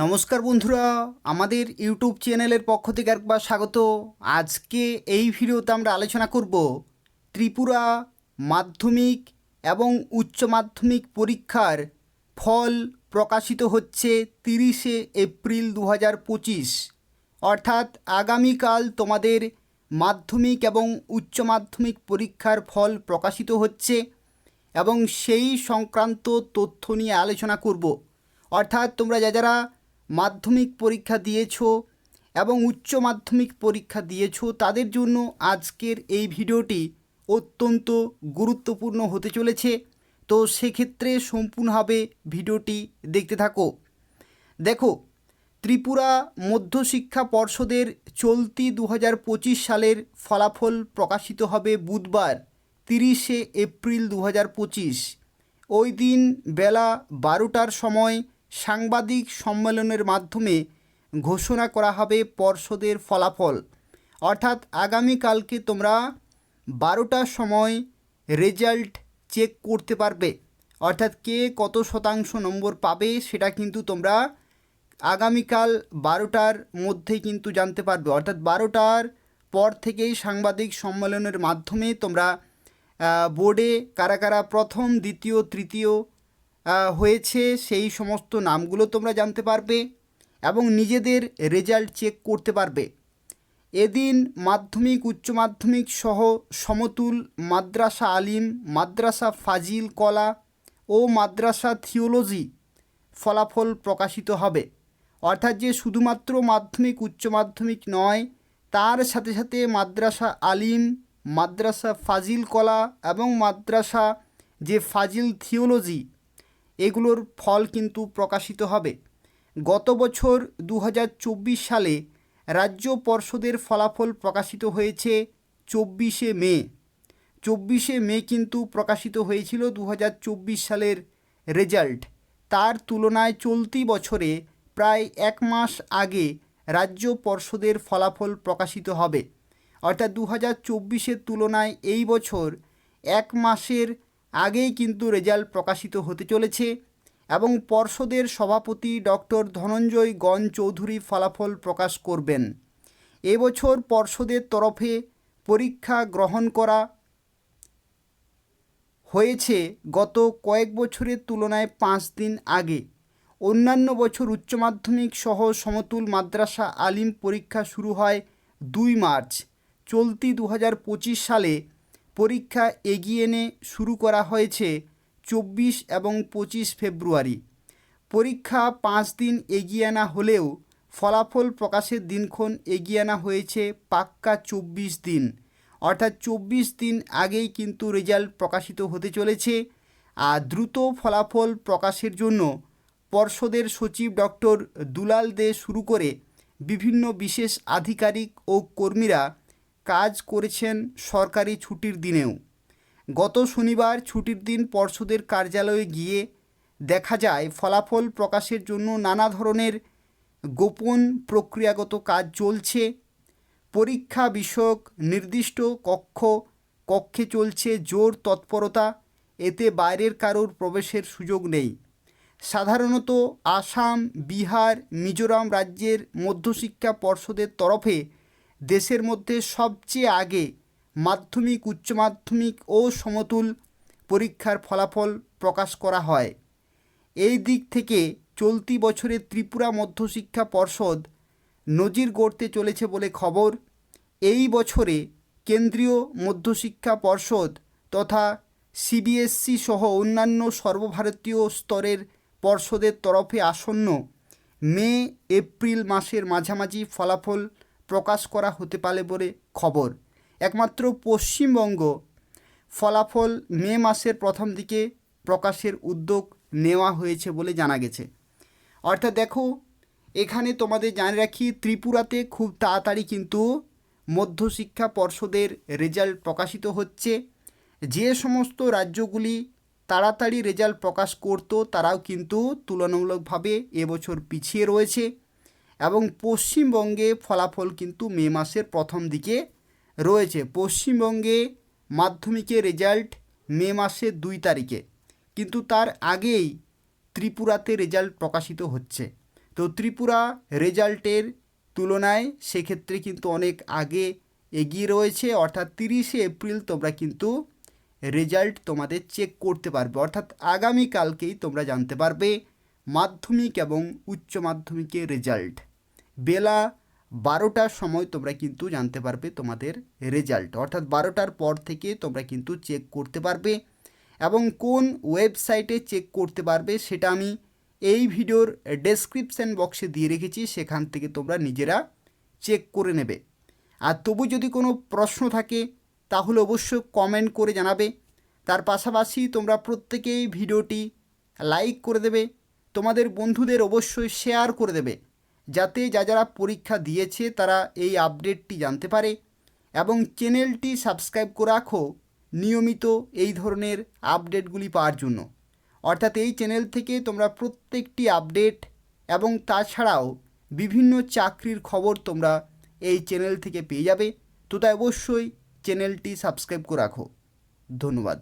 নমস্কার বন্ধুরা, আমাদের ইউটিউব চ্যানেলের পক্ষ থেকে একবার স্বাগত। আজকে এই ভিডিওতে আমরা আলোচনা করব ত্রিপুরা মাধ্যমিক এবং উচ্চ মাধ্যমিক পরীক্ষার ফল প্রকাশিত হচ্ছে তিরিশে এপ্রিল দু হাজার পঁচিশ। অর্থাৎ আগামীকাল তোমাদের মাধ্যমিক এবং উচ্চ মাধ্যমিক পরীক্ষার ফল প্রকাশিত হচ্ছে এবং সেই সংক্রান্ত তথ্য নিয়ে আলোচনা করব। অর্থাৎ তোমরা যা যারা মাধ্যমিক পরীক্ষা দিয়েছ এবং উচ্চ মাধ্যমিক পরীক্ষা দিয়েছ, তাদের জন্য আজকের এই ভিডিওটি অত্যন্ত গুরুত্বপূর্ণ হতে চলেছে। তো সেক্ষেত্রে সম্পূর্ণভাবে ভিডিওটি দেখতে থাকো। দেখো, ত্রিপুরা মধ্যশিক্ষা পর্ষদের চলতি দু সালের ফলাফল প্রকাশিত হবে বুধবার, তিরিশে এপ্রিল দু ওই দিন বেলা বারোটার সময় সাংবাদিক সম্মেলনের মাধ্যমে ঘোষণা করা হবে পর্ষদের ফলাফল। অর্থাৎ আগামীকালকে তোমরা বারোটার সময় রেজাল্ট চেক করতে পারবে। অর্থাৎ কে কত শতাংশ নম্বর পাবে সেটা কিন্তু তোমরা আগামীকাল বারোটার মধ্যে কিন্তু জানতে পারবে। অর্থাৎ বারোটার পর থেকেই সাংবাদিক সম্মেলনের মাধ্যমে তোমরা বোর্ডে কারা কারা প্রথম, দ্বিতীয়, তৃতীয় হয়েছে সেই সমস্ত নামগুলো তোমরা জানতে পারবে এবং নিজেদের রেজাল্ট চেক করতে পারবে। এদিন মাধ্যমিক, উচ্চ মাধ্যমিক সহ সমতুল মাদ্রাসা আলিম, মাদ্রাসা ফাজিল কলা ও মাদ্রাসা থিওলজি ফলাফল প্রকাশিত হবে। অর্থাৎ যে শুধুমাত্র মাধ্যমিক, উচ্চ মাধ্যমিক নয়, তার সাথে সাথে মাদ্রাসা আলিম, মাদ্রাসা ফাজিল কলা এবং মাদ্রাসা যে ফাজিল থিওলজি এগুলোর ফল কিন্তু প্রকাশিত হবে। গত বছর দু হাজার চব্বিশ সালে রাজ্য পর্ষদের ফলাফল প্রকাশিত হয়েছে চব্বিশে মে। চব্বিশে মে কিন্তু প্রকাশিত হয়েছিল দু হাজার চব্বিশ সালের রেজাল্ট। তার তুলনায় চলতি বছরে প্রায় এক মাস আগে রাজ্য পর্ষদের ফলাফল প্রকাশিত হবে। অর্থাৎ দু হাজার তুলনায় এই বছর এক মাসের আগেই কিন্তু রেজাল্ট প্রকাশিত হতে চলেছে এবং পর্ষদের সভাপতি ডক্টর ধনঞ্জয় গণ চৌধুরী ফলাফল প্রকাশ করবেন। এবছর পর্ষদের তরফে পরীক্ষা গ্রহণ করা হয়েছে গত কয়েক বছরের তুলনায় পাঁচ দিন আগে। অন্যান্য বছর উচ্চ মাধ্যমিক সহ সমতুল মাদ্রাসা আলিম পরীক্ষা শুরু হয় দুই মার্চ। চলতি দু সালে পরীক্ষা এগিয়ে এনে শুরু করা হয়েছে চব্বিশ এবং পঁচিশ ফেব্রুয়ারি। পরীক্ষা পাঁচ দিন এগিয়ে আনা হলেও ফলাফল প্রকাশের দিনক্ষণ এগিয়ে আনা হয়েছে পাক্কা চব্বিশ দিন। অর্থাৎ চব্বিশ দিন আগেই কিন্তু রেজাল্ট প্রকাশিত হতে চলেছে। আর দ্রুত ফলাফল প্রকাশের জন্য পর্ষদের সচিব ডক্টর দুলাল দে শুরু করে বিভিন্ন বিশেষ আধিকারিক ও কর্মীরা কাজ করেছেন সরকারি ছুটির দিনেও। গত শনিবার ছুটির দিন পর্ষদের কার্যালয়ে গিয়ে দেখা যায়, ফলাফল প্রকাশের জন্য নানা ধরনের গোপন প্রক্রিয়াগত কাজ চলছে, পরীক্ষা বিষয়ক নির্দিষ্ট কক্ষ, কক্ষে চলছে জোর তৎপরতা, এতে বাইরের কারোর প্রবেশের সুযোগ নেই। সাধারণত আসাম, বিহার, মিজোরাম রাজ্যের মধ্যশিক্ষা পর্ষদের তরফে দেশের মধ্যে সবচেয়ে আগে মাধ্যমিক, উচ্চ মাধ্যমিক ও সমতুল পরীক্ষার ফলাফল প্রকাশ করা হয়। এই দিক থেকে চলতি বছরে ত্রিপুরা মধ্যশিক্ষা পর্ষদ নজির গড়তে চলেছে বলে খবর। এই বছরে কেন্দ্রীয় মধ্যশিক্ষা পর্ষদ তথা সিবিএসসি সহ অন্যান্য সর্বভারতীয় স্তরের পর্ষদের তরফে আসন্ন মে এপ্রিল মাসের মাঝামাঝি ফলাফল প্রকাশ করা হতে পারে বলে খবর। একমাত্র পশ্চিমবঙ্গ ফলাফল মে মাসের প্রথম দিকে প্রকাশের উদ্যোগ নেওয়া হয়েছে বলে জানা গেছে। অর্থাৎ দেখো, এখানে তোমাদের জানিয়ে রাখি, ত্রিপুরাতে খুব তাড়াতাড়ি কিন্তু মধ্যশিক্ষা পর্ষদের রেজাল্ট প্রকাশিত হচ্ছে। যে সমস্ত রাজ্যগুলি তাড়াতাড়ি রেজাল্ট প্রকাশ করতো, তারাও কিন্তু তুলনামূলকভাবে এবছর পিছিয়ে রয়েছে। এবং পশ্চিমবঙ্গে ফলাফল কিন্তু মে মাসের প্রথম দিকে রয়েছে। পশ্চিমবঙ্গে মাধ্যমিকের রেজাল্ট মে মাসের দুই তারিখে। কিন্তু তার আগেই ত্রিপুরাতে রেজাল্ট প্রকাশিত হচ্ছে। তো ত্রিপুরা রেজাল্টের তুলনায় সেক্ষেত্রে কিন্তু অনেক আগে এগিয়ে রয়েছে। অর্থাৎ তিরিশে এপ্রিল তোমরা কিন্তু রেজাল্ট তোমাদের চেক করতে পারবে। অর্থাৎ আগামীকালকেই তোমরা জানতে পারবে মাধ্যমিক এবং উচ্চ মাধ্যমিকের রেজাল্ট বেলা বারোটার সময় তোমরা কিন্তু জানতে পারবে তোমাদের রেজাল্ট অর্থাৎ বারোটার পর থেকে তোমরা কিন্তু চেক করতে পারবে এবং কোন ওয়েবসাইটে চেক করতে পারবে সেটা আমি এই ভিডিওর ডেসক্রিপশন বক্সে দিয়ে রেখেছি, সেখান থেকে তোমরা নিজেরা চেক করে নেবে। আর তবু যদি কোনো প্রশ্ন থাকে, তাহলে অবশ্যই কমেন্ট করে জানাবে। তার পাশাপাশি তোমরা প্রত্যেকেই ভিডিওটি লাইক করে দেবে। তোমাদের বন্ধুদের অবশ্যই শেয়ার করে দেবে। যাতে যা যারা পরীক্ষা দিয়েছে, তারা এই আপডেটটি জানতে পারে এবং চ্যানেলটি সাবস্ক্রাইব করে রাখো নিয়মিত এই ধরনের আপডেটগুলি পাওয়ার জন্য। অর্থাৎ এই চ্যানেল থেকে তোমরা প্রত্যেকটি আপডেট এবং তাছাড়াও বিভিন্ন চাকরির খবর তোমরা এই চ্যানেল থেকে পেয়ে যাবে। তো তাই অবশ্যই চ্যানেলটি সাবস্ক্রাইব করে রাখো। ধন্যবাদ।